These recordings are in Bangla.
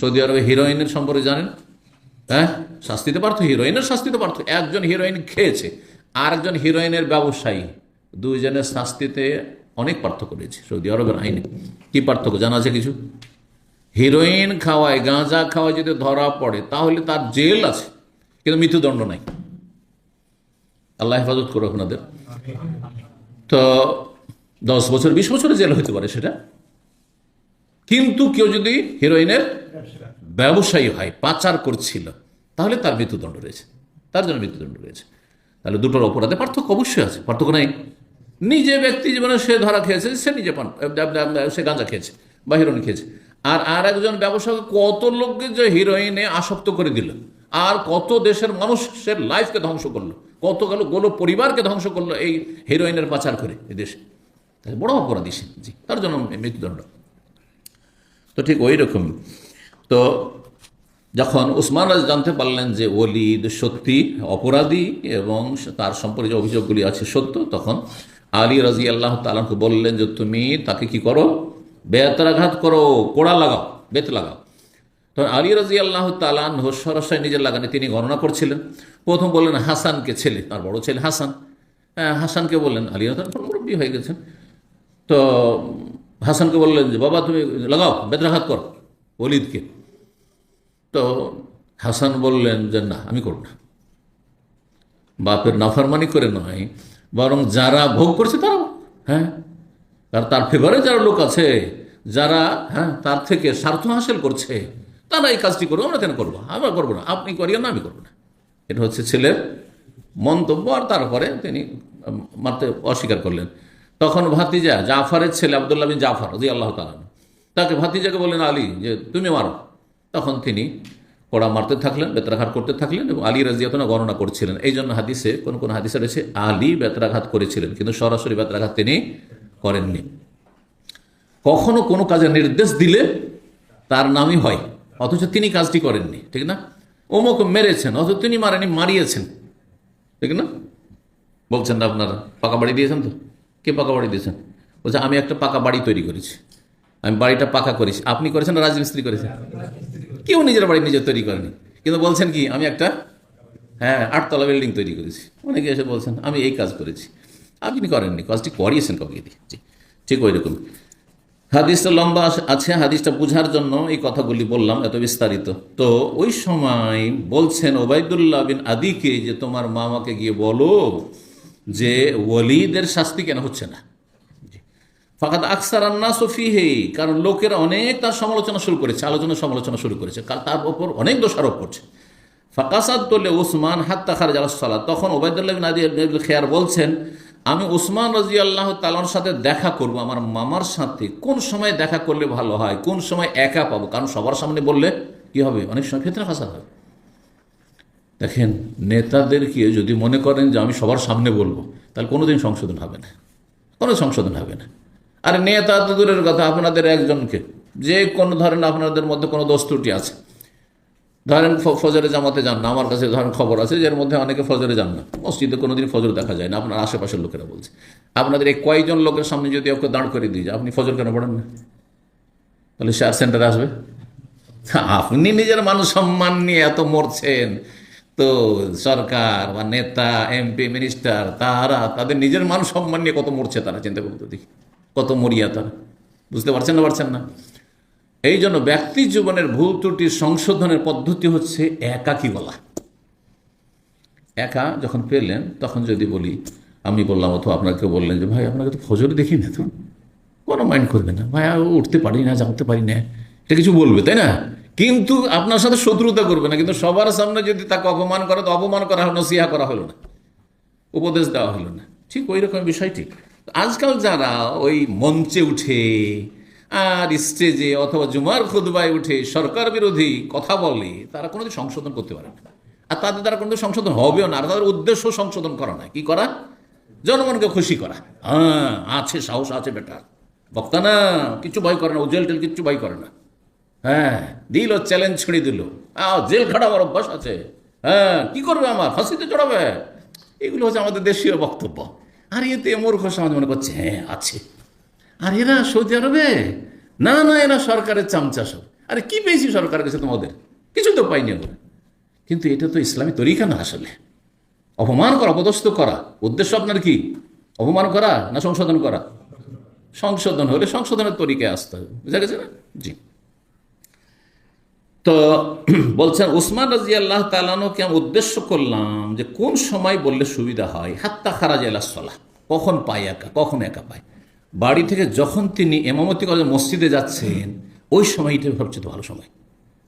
সৌদি আরবে হিরোইনের সম্পর্কে জানেন? হ্যাঁ? শাস্তিতে পারত, হিরোইনের শাস্তিতে পারত। একজন হিরোইন খেয়েছে আর একজন হিরোইনের ব্যবসায়ী, দুইজনের শাস্তিতে অনেক পার্থক্য রয়েছে সৌদি আরবের আইনে। কি পার্থক্য, জানা আছে কিছু? হিরোইন খাওয়ায়, গাঁজা খাওয়ায় যদি ধরা পড়ে, তাহলে তার জেল আছে, কিন্তু মৃত্যুদণ্ড নাই। আল্লাহ হেফাজত করো আপনাদের তো দশ বছর, বিশ বছরের জেল হতে পারে সেটা? কিন্তু কেউ যদি হিরোইনের ব্যবসায়ী। হয় পাচার করছিল তাহলে তার মৃত্যুদণ্ড রয়েছে। তার জন্য মৃত্যুদণ্ড রয়েছে। তাহলে দুটোর অপরাধে পার্থক্য অবশ্যই আছে পার্থক্য নাই। নিজে ব্যক্তি জীবনে সে ধরা খেয়েছে সে নিজে পান সে গাঁজা খেয়েছে বা হিরোইন খেয়েছে। আর আর একজন ব্যবসায়ী কত লোককে যে হিরোইনে আসক্ত করে দিল আর কত দেশের মানুষের লাইফকে ধ্বংস করল কত গেল গোলো পরিবারকে ধ্বংস করল এই হিরোইনের পাচার করে এই দেশে। বড় অপরাধী সে জি তার জন্য মৃত্যুদণ্ড। তো ঠিক ওই রকম তো যখন উসমান রাজ জানতে পারলেন যে ওলিদ সত্যি অপরাধী এবং তার সম্পর্কে যে অভিযোগগুলি আছে সত্য তখন আলী রাজি আল্লাহ তালাকে বললেন যে তুমি তাকে কি করো? বেতরাঘাত করো কোড়া লাগাও বেত লাগাও। তখন আলী রাজি আল্লাহ তালান সরাসরি নিজের লাগানে তিনি গণনা করছিলেন। প্রথম বললেন হাসানকে ছেলে তার বড় ছেলে হাসান। হ্যাঁ, হাসানকে বললেন আলী রাজ মুরব্বী হয়ে গেছেন। তো হাসানকে বললেন যে, বাবা, তুমি লাগাও বেতরাঘাত কর, ওলিদকে। তো হাসান বললেন যে, না, আমি করব না। বাপের নাফারমানি করে নয়, বরং যারা ভোগ করছে তারা হ্যাঁ? আর তার ফেভারে যারা লোক আছে, যারা হ্যাঁ তার থেকে স্বার্থ হাসিল করছে, তারা এই কাজটি করব আমরা কেন করব? আমরা করব না। আপনি করিও না, আমি করব না। এটা হচ্ছে ছেলের মন্তব্য, আর তারপরে তিনি মারতে অস্বীকার করলেন। তখন ভাতিজা জাফারের ছেলে আবদুল্লাহ বিন জাফর জি আল্লাহ তালান তাকে ভাতিজাকে বললেন, আলী, যে তুমি মারো। তখন তিনি কড়া মারতে থাকলেন, বেত্রাঘাত করতে থাকলেন এবং আলী রাজিয়াতনা গণনা করছিলেন। এই জন্য হাদিসে কোন কোন হাদিসে রয়েছে, আলী বেত্রাঘাত করেছিলেন কিন্তু সরাসরি বেত্রাঘাত তিনি করেননি। কখনো কোনো কাজের নির্দেশ দিলে তার নামই হয়, অথচ তিনি কাজটি করেননি, ঠিক না? অমুক মেরেছেন, অথচ তিনি মারেনি মারিয়েছেন, ঠিক না? বলছেন না আপনারা পাকা বাড়ি দিয়েছেন তো? কে পাকা বাড়ি দিয়েছেন? বলছে, আমি একটা পাকা বাড়ি তৈরি করেছি। আমি বাড়িটা পাকা করেছি। আপনি করেছেন রাজমিস্ত্রি করেছেন? কেউ নিজের বাড়ি নিজে তৈরি করেনি। কিন্তু বলছেন কি, আমি একটা হ্যাঁ আটতলা বিল্ডিং তৈরি করেছি। অনেকে এসে বলছেন, আমি এই কাজ করেছি। আপনি করেননি, কাজটি করিয়েছেন কাউকে দিয়ে। ঠিক ওই রকম। হাদিসটা লম্বা আছে, হাদিসটা বোঝার জন্য এই কথাগুলি বললাম, এত বিস্তারিত। তো ওই সময় বলছেন ওবায়দুল্লাহ বিন আদিকে যে তোমার মামাকে গিয়ে বলো যে ওলিদের শাস্তি কেন হচ্ছে না? ফাঁকাত আকসার আন্না সফিহে কারণ লোকেরা অনেক তার সমালোচনা শুরু করেছে, আলোচনা সমালোচনা শুরু করেছে তার ওপর অনেক দোষারোপ করছে। ফাঁকাসাদ তোলে ওসমান হাত্তা খারজ আলাহ তখন ওবায়দুল্লাহ বিন আদি খেয়ার বলছেন, আমি ওসমান রাজি আল্লাহ তালার সাথে দেখা করব, আমার মামার সাথে। কোন সময় দেখা করলে ভালো হয়? কোন সময় একা পাবো? কারণ সবার সামনে বললে কি হবে? অনেক সময় ফেতনা ফাঁসা হবে। দেখেন নেতাদেরকে যদি মনে করেন যে আমি সবার সামনে বলব, তাহলে কোনোদিন সংশোধন হবে না। কোনো সংশোধন হবে না। আর নেতা তো দূরের কথা, আপনাদের একজনকে। যে কোনো ধরেন আপনাদের মধ্যে কোনো দোষ ত্রুটি আছে। ধরেন ফজরে জামাতে যান না, আমার কাছে ধরেন খবর আছে যার মধ্যে অনেকে ফজরে যান না। মসজিদে কোনোদিন ফজর দেখা যায় না, আপনার আশেপাশের লোকেরা বলছে। আপনাদের এই কয়েকজন লোকের সামনে যদি ওকে দাঁড় করে দিয়ে আপনি ফজর কেন পড়েন না? তাহলে শেয়ার সেন্টারে আসবে? আপনি নিজের মানুষ সম্মান নিয়ে এত মরছেন। তো সরকার বা নেতা এমপি মিনিস্টার তারা, তাদের নিজের মান সম্মান নিয়ে কত মরছে তারা, চিন্তা করতে দেখি। কত মরিয়া তারা। বুঝতে পারছেন না পারছেন না? এই জন্য ব্যক্তি জীবনের ভুল ত্রুটির সংশোধনের পদ্ধতি হচ্ছে একাকী বলা। একা যখন পেলেন, তখন যদি বলি, আমি বললাম অথবা আপনাকে বললেন যে, ভাই, আপনাকে তো ফজর দেখি না তো? কোনো মাইন্ড করবে না। ভাই উঠতে পারি না জানতে পারি না। এটা কিছু বলবে, তাই না? কিন্তু আপনার সাথে শত্রুতা করবে না, কিন্তু সবার সামনে যদি তাকে অপমান করে, তো অপমান করা হলো সিহা করা হলো না, উপদেশ দেওয়া হলো না। ঠিক ওই রকম বিষয়টি আজকাল যারা ওই মঞ্চে উঠে আর স্টেজে অথবা জুমার খুদবায় উঠে সরকার বিরোধী কথা বলে, তারা কোনোদিন সংশোধন করতে পারে না। আর তাদের দ্বারা কোনোদিন সংশোধন হবেও না, আর তাদের উদ্দেশ্য সংশোধন করা না। কি করা? জনগণকে খুশি করা। হ্যাঁ আছে সাহস, আছে বেটার বক্তা না, কিছু ভয় করে না জেল টেল, কিচ্ছু ভয় করে না। হ্যাঁ দিল চ্যালেঞ্জ ছুঁড়ে দিল। আহ, জেল খাটা আমার অভ্যাস আছে। হ্যাঁ কি করবে আমার? ফাঁসিতে চড়াবে। এগুলো হচ্ছে আমাদের দেশীয় বক্তব্য। আর এতে মূর্খ সমাজ মনে করছে হ্যাঁ আছে। আর এরা সৌদি আরবে? না না, এরা সরকারের চামচা সব। আরে, কি পেয়েছি সরকারের কাছে তোমাদের? কিছু তো পাইনি আমরা। কিন্তু এটা তো ইসলামী তরিকা না আসলে। অপমান করা, অপদস্থ করা। উদ্দেশ্য আপনার কি? অপমান করা না সংশোধন করা? সংশোধন হলে সংশোধনের তরিকায় আসতে হবে। বুঝা গেছে না? জি। তো বলছেন, উসমান রাজি আল্লাহ তালানোকে আমি উদ্দেশ্য করলাম যে কোন সময় বললে সুবিধা হয়? হাত্তা খারাজ এলাসলা কখন পায় একা? কখন একা পায়? বাড়ি থেকে যখন তিনি এমামতি করে মসজিদে যাচ্ছেন, ওই সময়টাই সবচেয়ে ভালো সময়।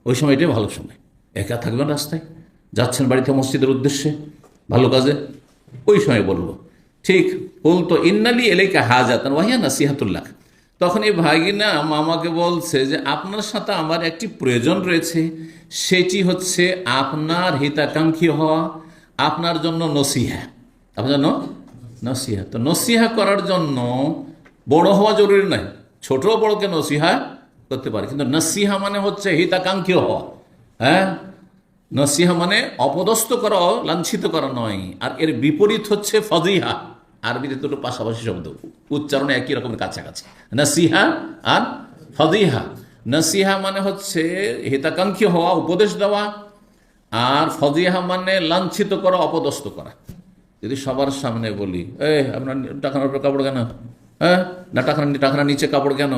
ওই সময়টাই ভালো সময়। একা থাকবেন রাস্তায়? যাচ্ছেন বাড়িতে মসজিদের উদ্দেশ্যে? ভালো কাজে? ওই সময় বলব ঠিক বলতো ইন্নালি এলাকা হাজাতান ওয়াহিয়া নাসিহাতুল্লাহ তখন এই ভাগিনা মামাকে বলছে যে, আপনার সাথে আমার একটি প্রয়োজন রয়েছে। সেটি হচ্ছে আপনার হিতাকাঙ্ক্ষী হওয়া, আপনার জন্য নসিহা। আপনার জন্য নসিহা। তো নসিহা করার জন্য বড় হওয়া জরুরি নয়। ছোট বড়কে নসিহা করতে পারে। কিন্তু নসিহা মানে হচ্ছে হিতাকাঙ্ক্ষী হওয়া। হ্যাঁ? নসিহা মানে অপদস্থ করা, লাঞ্ছিত করা নয়। আর এর বিপরীত হচ্ছে ফদিহা আরবিতে দুটো পাশাপাশি শব্দ। উচ্চারণে একই রকমের কাছাকাছি। নসিহা আর ফদিহা। নসিহা মানে হচ্ছে হিতাকাঙ্ক্ষী হওয়া, উপদেশ দেওয়া। আর ফদিহা মানে লাঞ্ছিত করা, অপদস্থ করা। যদি সবার সামনে বলি এ আপনার টাকার উপরে কাপড় কেন? হ্যাঁ? না টাকা টাকার নিচে কাপড় কেন?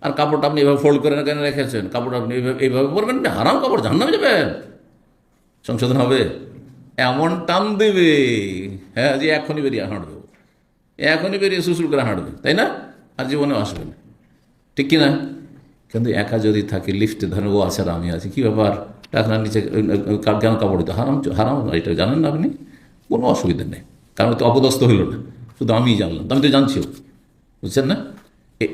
আর কাপড়টা আপনি এভাবে ফোল্ড করে কেন রেখেছেন? কাপড় আপনি এইভাবে পরবেন হারাম কাপড় জান্নামে যাবেন। সংশোধন হবে? এমন টান দেবে। হ্যাঁ যে এখনই বেরিয়ে হাঁটবে। এখনই বেরিয়ে সুসুর করে হাঁটবে, তাই না? আর জীবনেও আসবে না। ঠিক কিনা? কিন্তু একা যদি থাকে লিফটে ধরেন, ও আছে আর আমি আছি, কী ব্যাপার? টাকার নিচে কেন কাপড় হারাম হারাম, এটা জানেন না আপনি? কোনো অসুবিধা নেই। কারণ তো অপদস্থ হইল না। শুধু আমিই জানলাম। আমি তো জানছিও বুঝছেন না?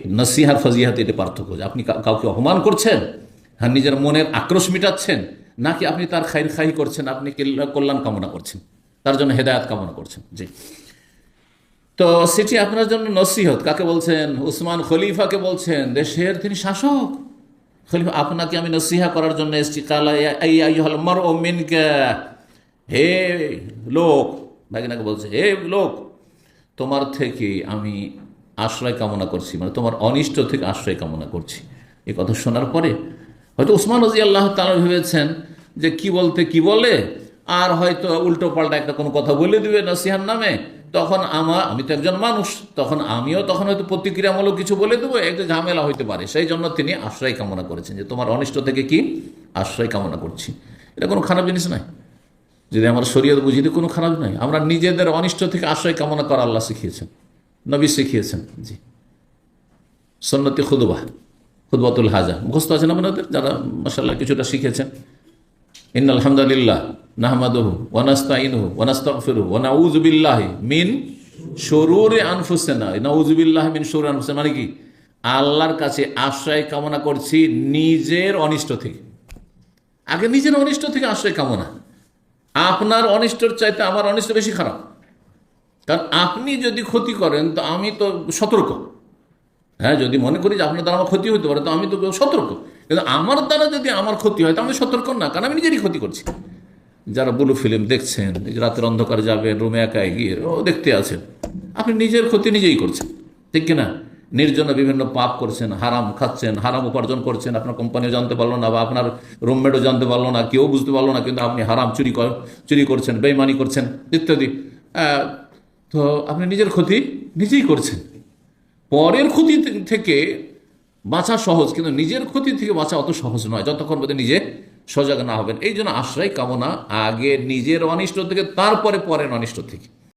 নসিহার ফজিহাতে এটা পার্থক্য যে আপনি কাউকে অপমান করছেন? হ্যাঁ নিজের মনের আক্রোশ মিটাচ্ছেন? নাকি আপনি তার খাই খাই করছেন? আপনি কিল- কল্যাণ কামনা করছেন? তার জন্য হেদায়াত কামনা করছেন? জি। তো সেটি আপনার জন্য নসিহত। কাকে বলছেন? উসমান খলিফাকে বলছেন। দেশের তিনি শাসক। খলিফা, আপনাকে আমি নসিহা করার জন্য এসেছি। কালা এই আইহাল মার ও মিনকা। হে লোক, ভাগিনাকে বলছে, হে লোক, তোমার থেকে আমি আশ্রয় কামনা করছি। মানে তোমার অনিষ্ট থেকে আশ্রয় কামনা করছি। এই কথা শোনার পরে হয়তো উসমান রাজি আল্লাহ তালা ভেবেছেন যে কি বলতে কি বলে, আর হয়তো উল্টো পাল্টা একটা কোনো কথা বলে দিবে নসিহার নামে। তখন আমার আমি তো একজন মানুষ, তখন আমিও তখন হয়তো প্রতিক্রিয়ামূলক কিছু বলে দেবো, একটা ঝামেলা হইতে পারে। সেই জন্য তিনি আশ্রয় কামনা করেছেন যে তোমার অনিষ্ট থেকে কি? আশ্রয় কামনা করছি। এটা কোনো খারাপ জিনিস নয়। যদি আমার শরীয়ত বুঝিতে কোনো খারাপ নয়। আমরা নিজেদের অনিষ্ট থেকে আশ্রয় কামনা করা আল্লাহ শিখিয়েছেন, নবী শিখিয়েছেন, জি। সন্নতি খুদবা খুদবাতুল হাজা। মুখস্থ আছেন আপনাদের? যারা মাসাল্লাহ কিছুটা শিখেছেন। ইন আলহামদুলিল্লাহ নাহমাদহু ওয়ানাস্তাইনহু ওয়ানাস্তাগফিরু ওয়া নাউযু বিল্লাহি মিন শুরুরি আনফুসিনা নাউযু বিল্লাহি মিন শুরুরি আনফুসিনা মানে কি? আল্লাহর কাছে আশ্রয় কামনা করছি নিজের অনিষ্ট থেকে। আগে নিজের অনিষ্ট থেকে আশ্রয় কামনা। আপনার অনিষ্টর চাইতে আমার অনিষ্ট বেশি খারাপ। কারণ আপনি যদি ক্ষতি করেন, তো আমি তো সতর্ক। হ্যাঁ যদি মনে করি যে আপনার দ্বারা আমার ক্ষতি হতে পারে, তো আমি তো সতর্ক। কিন্তু আমার দ্বারা যদি আমার ক্ষতি হয়, তো আমি সতর্ক না, কারণ আমি নিজেরই ক্ষতি করছি। যারা ব্লু ফিল্ম দেখছেন রাতের অন্ধকারে যাবেন রুমে একা গিয়ে, ও দেখতে আছেন। আপনি নিজের ক্ষতি নিজেই করছেন, ঠিক কিনা? নির্জনে বিভিন্ন পাপ করছেন, হারাম খাচ্ছেন, হারাম উপার্জন করছেন, আপনার কোম্পানিও জানতে পারল না, বা আপনার রুমমেটও জানতে পারল না, কেউ বুঝতে পারল না, কিন্তু আপনি হারাম চুরি কর, চুরি করছেন, বেইমানি করছেন, ইত্যাদি। তো আপনি নিজের ক্ষতি নিজেই করছেন। পরের ক্ষতি থেকে বাঁচা সহজ, কিন্তু নিজের ক্ষতি থেকে বাঁচা অত সহজ নয়, যতক্ষণ পর্যন্ত নিজে সজাগ না হবেন। এই জন্য আশ্রয় কামনা আগে নিজের অনিষ্ট থেকে, তারপরে পরের অনিষ্ট থেকে।